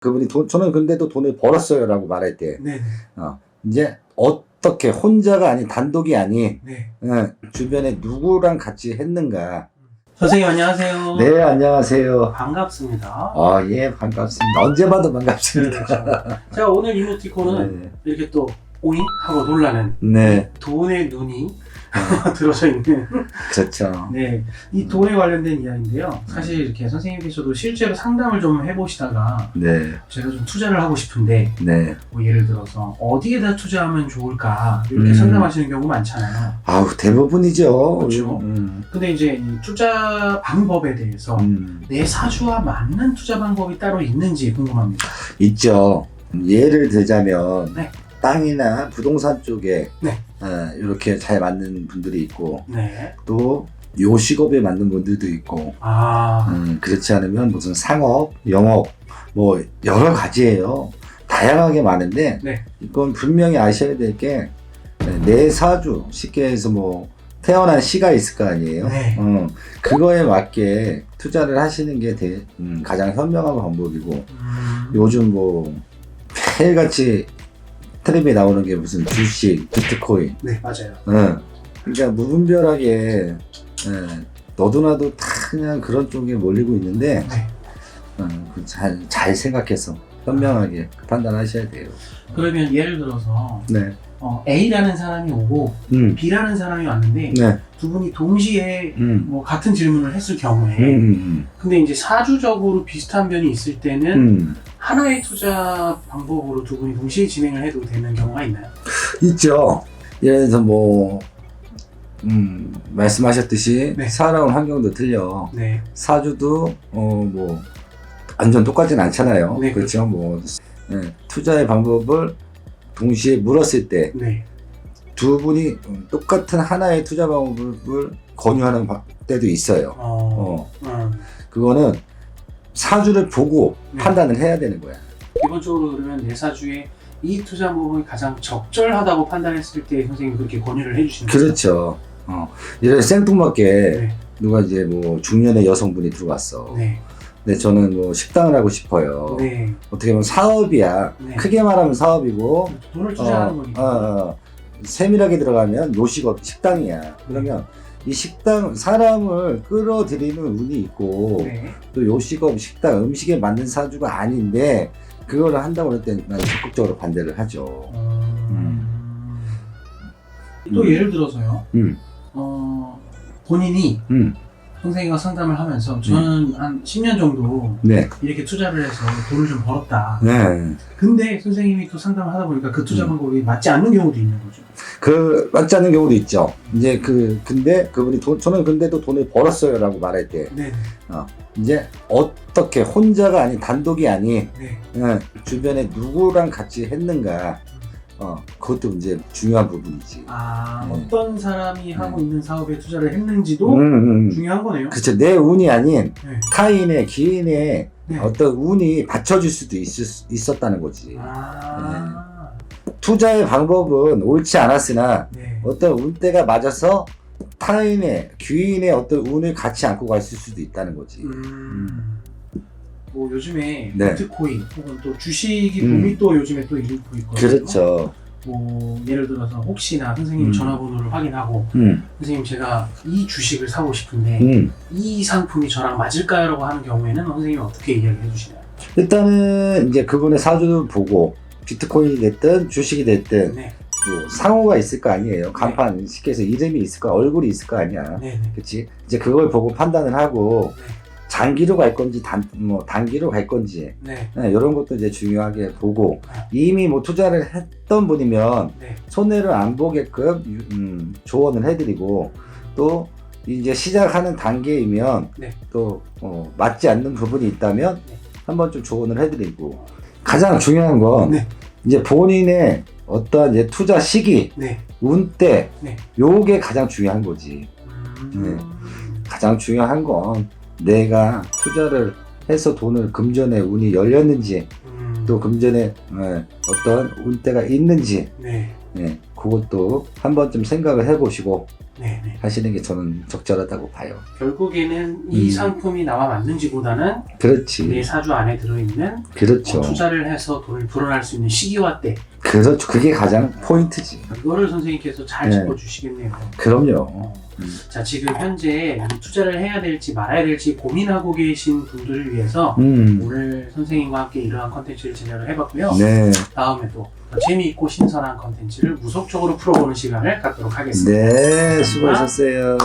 그분이 돈, 저는 근데도 돈을 벌었어요라고 말할 때, 네, 어, 이제 어떻게 혼자가 아닌 단독이 아닌, 네. 어, 주변에 누구랑 같이 했는가. 선생님 안녕하세요. 네, 안녕하세요. 반갑습니다. 아, 예, 반갑습니다. 언제 봐도 반갑습니다. 그렇죠. 제가 오늘 이모티콘은 네. 이렇게 또 오잉 하고 놀라는 네, 돈의 눈이 들어져 있는 그렇죠. 네, 이 돈에 관련된 이야기인데요. 사실 이렇게 선생님께서도 실제로 상담을 좀 해보시다가 네, 제가 좀 투자를 하고 싶은데 네. 뭐 예를 들어서 어디에다 투자하면 좋을까 이렇게 음. 상담하시는 경우 많잖아요. 아우, 대부분이죠. 그렇죠. 음, 근데 이제 이 투자 방법에 대해서 음, 내 사주와 맞는 투자 방법이 따로 있는지 궁금합니다. 있죠. 예를 들자면, 네. 땅이나 부동산 쪽에, 네. 어, 이렇게 잘 맞는 분들이 있고, 네. 또 요식업에 맞는 분들도 있고, 아, 음, 그렇지 않으면 무슨 상업, 영업, 뭐 여러 가지예요. 다양하게 많은데 네. 이건 분명히 아셔야 될 게 내 사주 쉽게 해서 뭐 태어난 시가 있을 거 아니에요. 네. 어, 그거에 맞게 투자를 하시는 게 대- 음, 가장 현명한 방법이고 음, 요즘 뭐 매일같이 텔레비에 나오는 게 무슨 주식, 비트코인 네, 맞아요. 응. 그러니까 무분별하게 예, 너도 나도 다 그냥 그런 쪽에 몰리고 있는데 네. 어, 그 잘, 잘 생각해서 현명하게 판단하셔야 돼요. 그러면 예를 들어서 네. 어, A라는 사람이 오고 음. B라는 사람이 왔는데 네. 두 분이 동시에 음. 뭐 같은 질문을 했을 경우에 음. 음. 근데 이제 사주적으로 비슷한 면이 있을 때는 음. 하나의 투자 방법으로 두 분이 동시에 진행을 해도 되는 경우가 있나요? 있죠. 예를 들어서 뭐 음, 말씀하셨듯이 네. 살아온 환경도 틀려. 네. 사주도 어 뭐 완전 똑같진 않잖아요. 네, 그렇죠. 뭐 예, 투자의 방법을 동시에 물었을 때 네. 두 분이 똑같은 하나의 투자 방법을 권유하는 바- 때도 있어요. 어, 어, 음. 그거는 사주를 보고 네. 판단을 해야 되는 거야. 기본적으로 그러면 내 사주에 이 투자 방법이 가장 적절하다고 판단했을 때 선생님이 그렇게 권유를 해주시는 거죠? 그렇죠. 어, 예를 생뚱맞게 네. 누가 이제 뭐 중년의 여성분이 들어왔어. 네. 근데 저는 뭐 식당을 하고 싶어요. 네. 어떻게 보면 사업이야. 네. 크게 말하면 사업이고 돈을 투자하는 어, 거니까. 어, 어. 세밀하게 들어가면 요식업 식당이야. 그러면 이 식당 사람을 끌어들이는 운이 있고 네. 또 요식업 식당 음식에 맞는 사주가 아닌데 그거를 한다고 할 때는 나는 적극적으로 반대를 하죠. 음... 또 음. 예를 들어서요. 음, 어, 본인이 음, 선생님과 상담을 하면서 저는 한 10년 정도 네, 이렇게 투자를 해서 돈을 좀 벌었다. 네. 근데 선생님이 또 상담을 하다 보니까 그 투자 음. 방법이 맞지 않는 경우도 있는 거죠. 그 맞지 않는 경우도 있죠. 이제 그 근데 그분이 돈 저는 근데도 돈을 벌었어요라고 말할 때 네. 이제 어떻게 혼자가 아닌 단독이 아닌 네. 예, 주변에 누구랑 같이 했는가 어 그것도 이제 중요한 부분이지. 아, 네. 어떤 사람이 하고 음. 있는 사업에 투자를 했는지도 음, 음. 중요한 거네요. 그쵸 내 운이 아닌 네. 타인의 기인의 네. 어떤 운이 받쳐줄 수도 있을, 수- 있었다는 거지. 아. 투자의 방법은 옳지 않았으나 네. 어떤 운때가 맞아서 타인의 귀인의 어떤 운을 같이 안고 갔을 수도 있다는 거지. 음. 뭐 요즘에 네. 비트코인 혹은 또 주식이 음. 붐이 또 요즘에 또 일고 있거든요. 그렇죠. 뭐 예를 들어서 혹시나 선생님 음. 전화번호를 확인하고 음, 선생님 제가 이 주식을 사고 싶은데 음. 이 상품이 저랑 맞을까요?라고 하는 경우에는 선생님이 어떻게 이야기해 주시나요? 일단은 이제 그분의 사주를 보고 비트코인이 됐든 주식이 됐든 네, 뭐 상호가 있을 거 아니에요. 간판 쉽게 해서 이름이 있을 거, 얼굴이 있을 거 아니야. 네, 네. 그치? 이제 그걸 보고 판단을 하고 네. 장기로 갈 건지 단, 뭐 단기로 갈 건지 네, 이런 것도 이제 중요하게 보고 아. 이미 뭐 투자를 했던 분이면 네. 손해를 안 보게끔 유- 음, 조언을 해드리고 또 이제 시작하는 단계이면 네. 또 어, 맞지 않는 부분이 있다면 네. 한번 좀 조언을 해드리고 가장 중요한 건 네. 이제 본인의 어떠한 이제 투자 시기, 네. 운때 네. 요게 가장 중요한 거지. 음. 가장 중요한 건 내가 투자를 해서 돈을 금전에 운이 열렸는지 음. 또 금전에 예, 어떤 운때가 있는지 네. 예, 그것도 한 번쯤 생각을 해보시고 네, 네. 하시는 게 저는 적절하다고 봐요. 결국에는 이 음. 상품이 나와 맞는지보다는 그렇지. 내 사주 안에 들어있는 그렇죠. 어, 투자를 해서 돈을 불어날 수 있는 시기와 때 그렇죠. 그게 가장 포인트지. 이거를 선생님께서 잘 네. 짚어주시겠네요. 그럼요. 음. 자 지금 현재 이 투자를 해야 될지 말아야 될지 고민하고 계신 분들을 위해서 음. 오늘 선생님과 함께 이러한 컨텐츠를 제작을 해봤고요. 네. 다음에 또더 재미있고 신선한 컨텐츠를 무속적으로 풀어보는 시간을 갖도록 하겠습니다. 네. 수고하셨어요.